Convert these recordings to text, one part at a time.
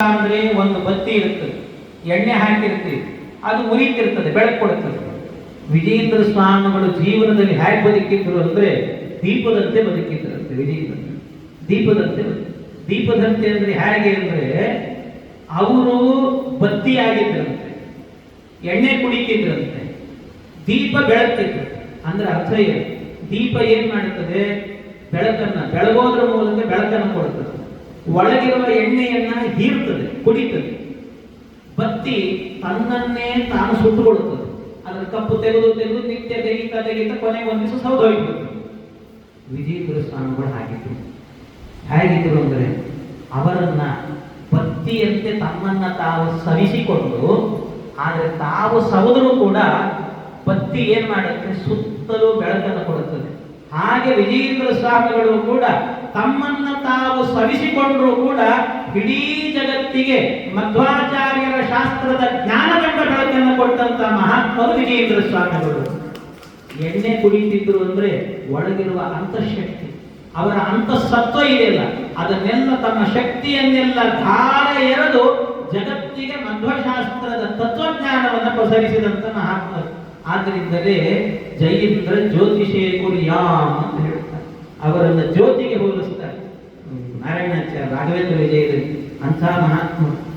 ಅಂದ್ರೆ ಒಂದು ಬತ್ತಿ ಇರುತ್ತದೆ ಎಣ್ಣೆ ಹಾಕಿರ್ತೀವಿ ಅದು ಉರಿತಿರ್ತದೆ ಬೆಳಕು ಕೊಡುತ್ತದೆ. ವಿಜೇಂದ್ರ ಸ್ವಾಮಿಗಳು ಜೀವನದಲ್ಲಿ ಹೇಗೆ ಬದುಕಿದ್ರು ಅಂದ್ರೆ ದೀಪದಂತೆ ಬದುಕಿದ್ರಂತೆ ವಿಜೇಂದ್ರ ದೀಪದಂತೆ ದೀಪದಂತೆ ಅಂದ್ರೆ ಹೇಗೆ ಅಂದ್ರೆ ಅವರು ಬತ್ತಿ ಆಗಿದ್ರಂತೆ ಎಣ್ಣೆ ಕುಡಿತಿದ್ರಂತೆ, ದೀಪ ಬೆಳಗ್ತಿದ್ರು ಅಂದ್ರೆ ಅರ್ಥ ಏನು? ದೀಪ ಏನ್ ಮಾಡುತ್ತದೆ ಬೆಳಕನ್ನ, ಬೆಳಗೋದ್ರ ಮೂಲಕ ಬೆಳಕನ್ನು ಕೊಡುತ್ತದೆ. ಒಳಗಿರುವ ಎಣ್ಣೆಯನ್ನ ಹೀರ್ತದೆ ಕುಡಿತದೆ ಬತ್ತಿ ತನ್ನನ್ನೇ ತಾನು ಸುಟ್ಟುಕೊಳ್ಳುತ್ತದೆ. ಅದರ ಕಪ್ಪು ತೆಗೆದು ತೆಗೆದು ನಿತ್ಯ ದೈಹಿಕ ತೆಗೆದ ಕೊನೆ ಒಂದು ಸೌದು ಹೋಗ್ಬಿಡುತ್ತೆ. ವಿಜಯಪುರ ಸ್ವಾಮಿಗಳು ಹಾಗಿದ್ರು. ಹೇಗಿದ್ರು ಅಂದರೆ ಅವರನ್ನ ಬತ್ತಿಯಂತೆ ತಮ್ಮನ್ನ ತಾವು ಸವಿಸಿಕೊಂಡು, ಆದರೆ ತಾವು ಸವದರೂ ಕೂಡ ಬತ್ತಿ ಏನ್ ಮಾಡುತ್ತೆ? ಸುತ್ತಲೂ ಬೆಳಕನ್ನು ಕೊಡುತ್ತದೆ. ಹಾಗೆ ವಿಜಯೇಂದ್ರ ಸ್ವಾಮಿಗಳು ಕೂಡ ತಮ್ಮನ್ನ ತಾವು ಸವಿಸಿಕೊಂಡರೂ ಕೂಡ ಇಡೀ ಜಗತ್ತಿಗೆ ಮಧ್ವಾಚಾರ್ಯರ ಶಾಸ್ತ್ರದ ಜ್ಞಾನದಂಡ ಬೆಳಕನ್ನು ಕೊಟ್ಟಂತ ಮಹಾತ್ಮರು ವಿಜಯೇಂದ್ರ ಸ್ವಾಮಿಗಳು. ಎಣ್ಣೆ ಕುಡಿತಿದ್ರು ಅಂದ್ರೆ ಒಳಗಿರುವ ಅಂತಃಶಕ್ತಿ, ಅವರ ಅಂತಃಸತ್ವ ಇದೆಯಲ್ಲ, ಅದನ್ನೆಲ್ಲ ತಮ್ಮ ಶಕ್ತಿಯನ್ನೆಲ್ಲ ಧಾರ ಎರೆದು ಜಗತ್ತಿಗೆ ಮಧ್ವಶಾಸ್ತ್ರದ ತತ್ವಜ್ಞಾನವನ್ನು ಪ್ರಸರಿಸಿದಂತ ಮಹಾತ್ಮರು. ಆದ್ರಿಂದಲೇ ಜಯೇಂದ್ರ ಜ್ಯೋತಿಷೇ ಕುರಿಯಾಮ್ ಅಂತ ಹೇಳ್ತಾರೆ. ಅವರನ್ನ ಜ್ಯೋತಿಗೆ ಹೋಲಿಸ್ತಾರೆ. ನಾರಾಯಣಾಚಾರ್ಯ ರಾಘವೇಂದ್ರ ವಿಜಯದಲ್ಲಿ ಅಂಥ ಮಹಾತ್ಮರು.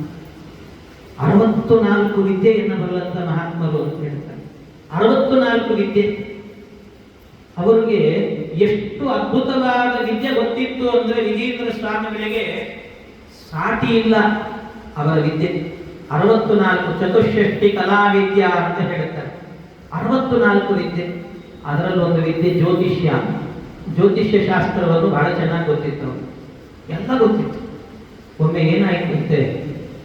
ಅರವತ್ತು ನಾಲ್ಕು ವಿದ್ಯೆಯನ್ನು ಬಲ್ಲಂತ ಮಹಾತ್ಮರು ಅಂತ ಹೇಳ್ತಾರೆ. ಅರವತ್ತು ನಾಲ್ಕು ವಿದ್ಯೆ. ಅವರಿಗೆ ಎಷ್ಟು ಅದ್ಭುತವಾದ ವಿದ್ಯೆ ಗೊತ್ತಿತ್ತು ಅಂದ್ರೆ ವಿಜೇಂದ್ರ ಸ್ವಾಮಿಗಳಿಗೆ ಸಾಟಿ ಇಲ್ಲ ಅವರ ವಿದ್ಯೆ. ಅರವತ್ತು ನಾಲ್ಕು ಚತುಷ್ಷಷ್ಟಿ ಕಲಾವಿದ್ಯಾ ಅಂತ ಹೇಳ್ತಾರೆ. ಅರವತ್ತು ನಾಲ್ಕು ವಿದ್ಯೆ. ಅದರಲ್ಲೂ ಒಂದು ವಿದ್ಯೆ ಜ್ಯೋತಿಷ್ಯ ಜ್ಯೋತಿಷ್ಯ ಶಾಸ್ತ್ರವನ್ನು ಬಹಳ ಚೆನ್ನಾಗಿ ಗೊತ್ತಿತ್ತು ಎಲ್ಲ ಗೊತ್ತಿತ್ತು. ಒಮ್ಮೆ ಏನಾಯ್ತು ಅಂತೆ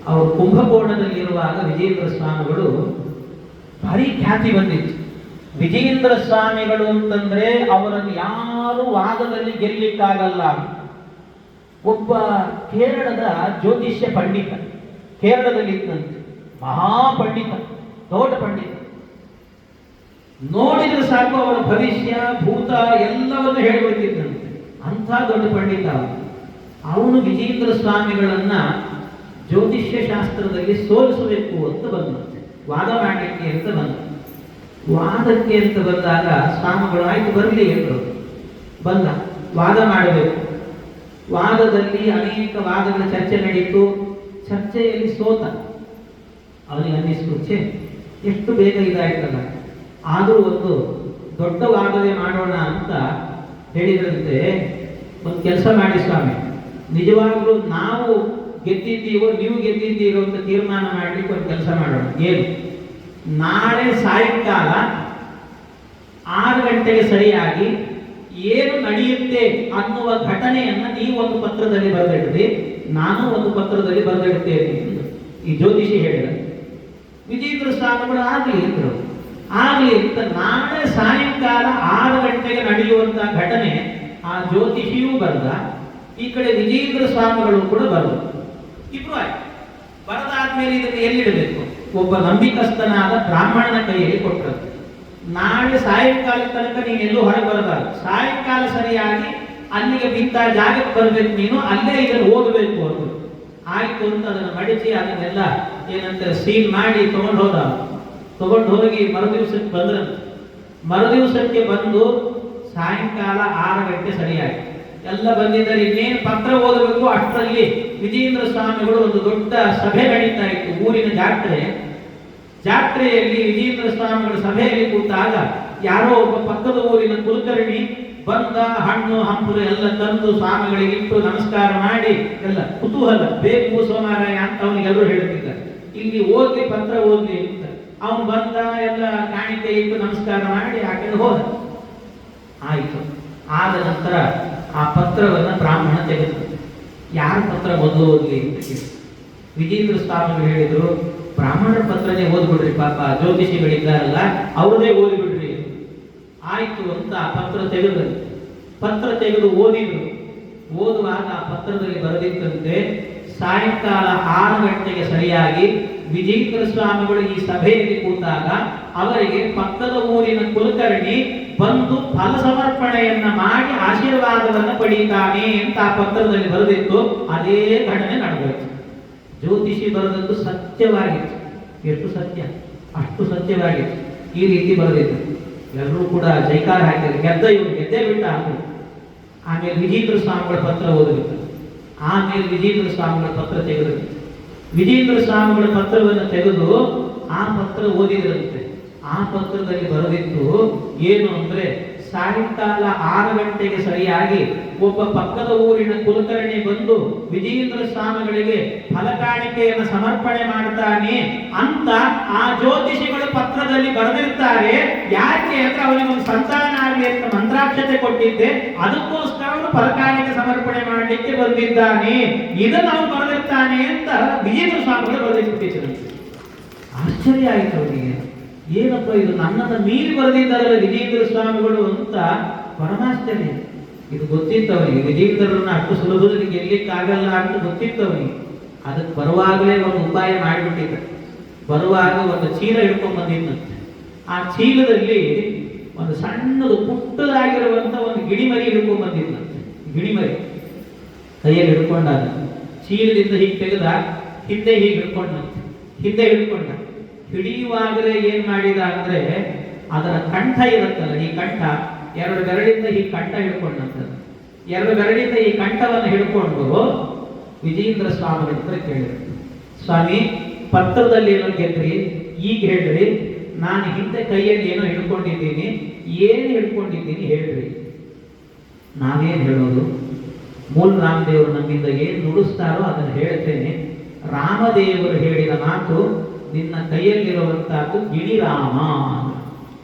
ಅವರು ಕುಂಭಕೋಣದಲ್ಲಿರುವಾಗ ವಿಜಯೇಂದ್ರ ಸ್ವಾಮಿಗಳು ಭಾರಿ ಖ್ಯಾತಿ ಬಂದಿತ್ತು. ವಿಜಯೇಂದ್ರ ಸ್ವಾಮಿಗಳು ಅಂತಂದ್ರೆ ಅವರನ್ನು ಯಾರು ವಾದದಲ್ಲಿ ಗೆಲ್ಲಿಕ್ಕಾಗಲ್ಲ. ಒಬ್ಬ ಕೇರಳದ ಜ್ಯೋತಿಷ್ಯ ಪಂಡಿತ ಕೇರಳದಲ್ಲಿ ಇದ್ದಂತೆ ಮಹಾಪಂಡಿತ, ದೊಡ್ಡ ಪಂಡಿತ. ಸಾಕು ಅವರ ಭವಿಷ್ಯ, ಭೂತ ಎಲ್ಲವನ್ನು ಹೇಳಿಬಿಡ್ತಿದ್ದನು ಅಂಥ ದೊಡ್ಡ ಪಂಡಿತ ಅವನು. ವಿಜೇಂದ್ರ ಸ್ವಾಮಿಗಳನ್ನ ಜ್ಯೋತಿಷ್ಯ ಶಾಸ್ತ್ರದಲ್ಲಿ ಸೋಲಿಸಬೇಕು ಅಂತ ಬಂದಂತೆ ವಾದ ಮಾಡಲಿಕ್ಕೆ ಅಂತ ಬಂದ. ವಾದಕ್ಕೆ ಅಂತ ಬಂದಾಗ ಸ್ವಾಮಿಗಳು, ಆಯ್ತು, ಬರಲಿ ಎಂದರು. ಬಂದ. ವಾದ ಮಾಡಬೇಕು. ವಾದದಲ್ಲಿ ಅನೇಕ ವಾದಗಳ ಚರ್ಚೆ ನಡೀತು. ಚರ್ಚೆಯಲ್ಲಿ ಸೋತ. ಅವನಿಗೆ ಅನ್ನಿಸ್ಕೊಚ್ಚೆ ಎಷ್ಟು ಬೇಗ ಇದಾಯ್ತಲ್ಲ. ಆದರೂ ಒಂದು ದೊಡ್ಡ ವಾದವೇ ಮಾಡೋಣ ಅಂತ ಹೇಳಿದ್ರಂತೆ ಒಂದು ಕೆಲಸ ಮಾಡಿ ಸ್ವಾಮಿ. ನಿಜವಾಗ್ಲೂ ನಾವು ಗೆದ್ದಿದ್ದೀವೋ, ನೀವು ಗೆದ್ದಿದ್ದೀರೋ ಅಂತ ತೀರ್ಮಾನ ಮಾಡಲಿಕ್ಕೆ ಒಂದು ಕೆಲಸ ಮಾಡೋಣ. ಏನು? ನಾಳೆ ಸಾಯಂಕಾಲ ಆರು ಗಂಟೆಗೆ ಸರಿಯಾಗಿ ಏನು ನಡೆಯುತ್ತೆ ಅನ್ನುವ ಘಟನೆಯನ್ನು ನೀವು ಒಂದು ಪತ್ರದಲ್ಲಿ ಬರೆದಿಡ್ರಿ, ನಾನು ಒಂದು ಪತ್ರದಲ್ಲಿ ಬರೆದಿಡುತ್ತೇನೆ ಎಂದು ಈ ಜ್ಯೋತಿಷಿ ಹೇಳಿದ. ವಿಜೇಂದ್ರ ಸ್ವಾಮಿಗಳು ಆಗಲಿ ಎಂದರು ಆಗ್ಲಿ ಅಂತ ನಾಳೆ ಸಾಯಂಕಾಲ ಆರು ಗಂಟೆಗೆ ನಡೆಯುವಂತಹ ಘಟನೆ ಆ ಜ್ಯೋತಿಷಿಯೂ ಬರೆದ, ಈ ಕಡೆ ವಿಜೇಂದ್ರ ಸ್ವಾಮಿಗಳು ಕೂಡ ಬರೆದು. ಇಬ್ರು ಆಯ್ತು. ಬರದಾದ್ಮೇಲೆ ಇದನ್ನು ಎಲ್ಲಿಡಬೇಕು? ಒಬ್ಬ ನಂಬಿಕಸ್ಥನಾದ ಬ್ರಾಹ್ಮಣನ ಕೈಯಲ್ಲಿ ಕೊಟ್ಟರು ನಾಳೆ ಸಾಯಂಕಾಲ ತನಕ ನೀನು ಎಲ್ಲೂ ಹೊರಗೆ ಬರಬಾರದು. ಸಾಯಂಕಾಲ ಸರಿಯಾಗಿ ಅಲ್ಲಿಗೆ ಬಿದ್ದ ಜಾಗಕ್ಕೆ ಬರಬೇಕು ನೀನು, ಅಲ್ಲೇ ಇದನ್ನು ಓದಬೇಕು ಅವರು. ಆಯ್ತು ಅಂತ ಅದನ್ನು ಮಡಿಸಿ ಅದನ್ನೆಲ್ಲ ಏನಂತ ಸೀಲ್ ಮಾಡಿ ತಗೊಂಡು ಹೋದ ತಗೊಂಡು ಹೋಗಿ ಮರುದಿವಸಕ್ಕೆ ಬಂದ್ರಂತೆ. ಮರುದಿವಸಕ್ಕೆ ಬಂದು ಸಾಯಂಕಾಲ ಆರು ಗಂಟೆ ಸರಿಯಾಗಿ ಎಲ್ಲ ಬಂದಿದ್ದಾರೆ. ಇನ್ನೇನು ಪತ್ರ ಓದಬೇಕು? ಅಷ್ಟರಲ್ಲಿ ವಿಜೇಂದ್ರ ಸ್ವಾಮಿಗಳು ಒಂದು ದೊಡ್ಡ ಸಭೆ ನಡೀತಾ ಇತ್ತು. ಊರಿನ ಜಾತ್ರೆ. ಜಾತ್ರೆಯಲ್ಲಿ ವಿಜೇಂದ್ರ ಸ್ವಾಮಿಗಳ ಸಭೆಯಲ್ಲಿ ಕೂತಾಗ ಯಾರೋ ಒಬ್ಬ ಪಕ್ಕದ ಊರಿನ ಕುಲಕರ್ಣಿ ಬಂದ ಹಣ್ಣು ಹಂಪಲು ಎಲ್ಲ ತಂದು ಸ್ವಾಮಿಗಳಿಗೆ ಇಟ್ಟು ನಮಸ್ಕಾರ ಮಾಡಿ ಎಲ್ಲ ಕುತೂಹಲ. ಬೇಕು ಸೋಮಾರಾಯ ಅಂತ ಅವನಿಗೆಲ್ಲರೂ ಹೇಳುತ್ತಿದ್ದಾರೆ. ಇಲ್ಲಿ ಓದಿ ಪತ್ರ ಅಂತ ಅವನು ಬಂದ ಎಲ್ಲ ಕಾಣಿಕೆ ಇಟ್ಟು ನಮಸ್ಕಾರ ಮಾಡಿ ಆಕೆ ಹೋದ. ಆಯಿತು. ಆದ ನಂತರ ಆ ಪತ್ರವನ್ನು ಬ್ರಾಹ್ಮಣ ತೆಗೆದರು. ಯಾರ ಪತ್ರ ಮೊದಲು ಓದಲಿ ವಿಜೇಂದ್ರ ಸ್ವಾಮಿಗಳು ಹೇಳಿದರು, ಬ್ರಾಹ್ಮಣರ ಪತ್ರನೇ ಓದ್ಬಿಡ್ರಿ ಪಾಪ, ಜ್ಯೋತಿಷಿಗಳಿದ್ದಾರಲ್ಲ, ಅವ್ರದೇ ಓದಿಬಿಡ್ರಿ. ಆಯಿತು ಅಂತ ಆ ಪತ್ರ ತೆಗೆದ್ರು. ಪತ್ರ ತೆಗೆದು ಓದಿದ್ರು. ಓದುವಾಗ ಆ ಪತ್ರದಲ್ಲಿ ಬರೆದಿತ್ತಂತೆ ಸಾಯಂಕಾಲ ಆರು ಗಂಟೆಗೆ ಸರಿಯಾಗಿ ವಿಜೇಂದ್ರ ಸ್ವಾಮಿಗಳು ಈ ಸಭೆಯಲ್ಲಿ ಕೂತಾಗ ಅವರಿಗೆ ಪಕ್ಕದ ಊರಿನ ಕುಲಕರ್ಣಿ ಬಂದು ಫಲ ಸಮರ್ಪಣೆಯನ್ನ ಮಾಡಿ ಆಶೀರ್ವಾದವನ್ನು ಪಡೀತಾನೆ ಅಂತ ಆ ಪತ್ರದಲ್ಲಿ ಬರೆದಿತ್ತು. ಅದೇ ಘಟನೆ ನಡೆದೋಯ್ತು. ಜ್ಯೋತಿಷಿ ಬರೆದದ್ದು ಸತ್ಯವಾಗಿತ್ತು. ಎಷ್ಟು ಸತ್ಯ? ಅಷ್ಟು ಸತ್ಯವಾಗಿತ್ತು. ಈ ರೀತಿ ಬರೆದಿತ್ತು ಎಲ್ಲರೂ ಕೂಡ ಜೈಕಾರ ಹಾಕಿದ್ರು. ಗೆದ್ದ ಇವರು, ಗೆದ್ದೇ ಬಿಟ್ಟ ಹಾಕು ಆಮೇಲೆ ವಿಜೇಂದ್ರ ಸ್ವಾಮಿಗಳ ಪತ್ರ ಓದಬೇಕು ಆಮೇಲೆ ವಿಜೇಂದ್ರ ಸ್ವಾಮಿಗಳ ಪತ್ರ ತೆಗೆದ್ರು ವಿಜೇಂದ್ರ ಸ್ವಾಮಿಗಳ ಪತ್ರವನ್ನು ತೆಗೆದು ಆ ಪತ್ರ ಓದಿದ್ರಂತೆ. ಆ ಪತ್ರದಲ್ಲಿ ಬರೆದಿತ್ತು ಏನು ಅಂದ್ರೆ ಸಾಯಂಕಾಲ ಆರು ಗಂಟೆಗೆ ಸರಿಯಾಗಿ ಒಬ್ಬ ಪಕ್ಕದ ಊರಿನ ಕುಲಕರ್ಣಿ ಬಂದು ವಿಜೇಂದ್ರ ಸ್ವಾಮಿಗಳಿಗೆ ಫಲಕಾಣಿಕೆಯನ್ನು ಸಮರ್ಪಣೆ ಮಾಡ್ತಾನೆ ಅಂತ ಆ ಜ್ಯೋತಿಷಿಗಳು ಪತ್ರದಲ್ಲಿ ಬರೆದಿರ್ತಾರೆ. ಯಾಕೆ ಅಂದ್ರೆ ಅವನಿಗೆ ಒಂದು ಸಂತಾನ ಆಗಲಿ ಅಂತ ಮಂತ್ರಾಕ್ಷತೆ ಕೊಟ್ಟಿದ್ದೆ. ಅದಕ್ಕೋಸ್ಕರ ಅವನು ಫಲಕಾಣಿಕೆ ಸಮರ್ಪಣೆ ಮಾಡಲಿಕ್ಕೆ ಬಂದಿದ್ದಾನೆ. ಇದನ್ನು ಅವನು ಬರೆದಿರ್ತಾನೆ ಅಂತ ವಿಜೇಂದ್ರ ಸ್ವಾಮಿಗಳು ಬರೆದಿಟ್ಟಿದ್ರು ಆಶ್ಚರ್ಯ ಆಯಿತು ಅವನಿಗೆ. ಏನಪ್ಪ ಇದು ನನ್ನನ್ನ ಮೀರಿ ಬರೆದಿದ್ದಾರಲ್ಲ ವಿಜೇಂದ್ರ ಸ್ವಾಮಿಗಳು ಅಂತ ಪರಮಾಶ್ಚರ್ಯ. ಇದು ಗೊತ್ತಿತ್ತು ಅವನಿಗೆ ವಿಜೇಂದ್ರರನ್ನ ಅಷ್ಟು ಸುಲಭದಲ್ಲಿ ಗೆಲ್ಲಿಕ್ಕಾಗಲ್ಲ ಅಂತ ಗೊತ್ತಿತ್ತು ಅವನಿಗೆ ಅದಕ್ಕೆ ಬರುವಾಗಲೇ ಒಂದು ಉಪಾಯ ಮಾಡಿಬಿಟ್ಟಿದ್ದ. ಬರುವಾಗ ಒಂದು ಚೀಲ ಹಿಡ್ಕೊಂಡ್ ಬಂದಿದ್ದಂತೆ ಆ ಚೀಲದಲ್ಲಿ ಒಂದು ಸಣ್ಣದು ಪುಟ್ಟದಾಗಿರುವಂತ ಒಂದು ಗಿಡಿಮರಿ ಹಿಡ್ಕೊಂಡ್ ಬಂದಿದ್ದಂತೆ ಗಿಣಿಮರಿ. ಕೈಯಲ್ಲಿ ಹಿಡ್ಕೊಂಡಾಗ ಚೀಲದಿಂದ ಹೀಗೆ ತೆಗೆದ, ಹಿಂದೆ ಹೀಗೆ ಹಿಡ್ಕೊಂಡಂತೆ ಹಿಂದೆ ಹಿಡ್ಕೊಂಡ. ಹಿಡಿಯುವಾಗಲೇ ಏನ್ ಮಾಡಿದ ಅಂದ್ರೆ ಅದರ ಕಂಠ ಇರುತ್ತಲ್ಲ, ಈ ಕಂಠ, ಎರಡು ಬೆರಳಿಂದ ಈ ಕಂಠ ಹಿಡ್ಕೊಂಡಂತ ಎರಡು ಬೆರಳಿಂದ ಈ ಕಂಠವನ್ನು ಹಿಡ್ಕೊಂಡು ವಿಜೇಂದ್ರ ಸ್ವಾಮಿ ಹತ್ರ ಕೇಳಿದ್ರು. ಸ್ವಾಮಿ, ಪತ್ರದಲ್ಲಿ ಏನೋ ಗೆದ್ರಿ ಈಗ ಹೇಳ್ರಿ, ನಾನು ಹಿಂದೆ ಕೈಯಲ್ಲಿ ಏನೋ ಹಿಡ್ಕೊಂಡಿದ್ದೀನಿ, ಏನು ಹಿಡ್ಕೊಂಡಿದ್ದೀನಿ ಹೇಳ್ರಿ. ನಾವೇನು ಹೇಳೋದು? ಮೂಲ ರಾಮದೇವರು ನಮ್ಮಿಂದ ಏನು ನುಡಿಸ್ತಾರೋ ಅದನ್ನು ಹೇಳ್ತೇನೆ. ರಾಮದೇವರು ಹೇಳಿದ ಮಾತು ನಿನ್ನ ಕೈಯಲ್ಲಿರುವಂತಹದ್ದು ಗಿಣಿರಾಮ.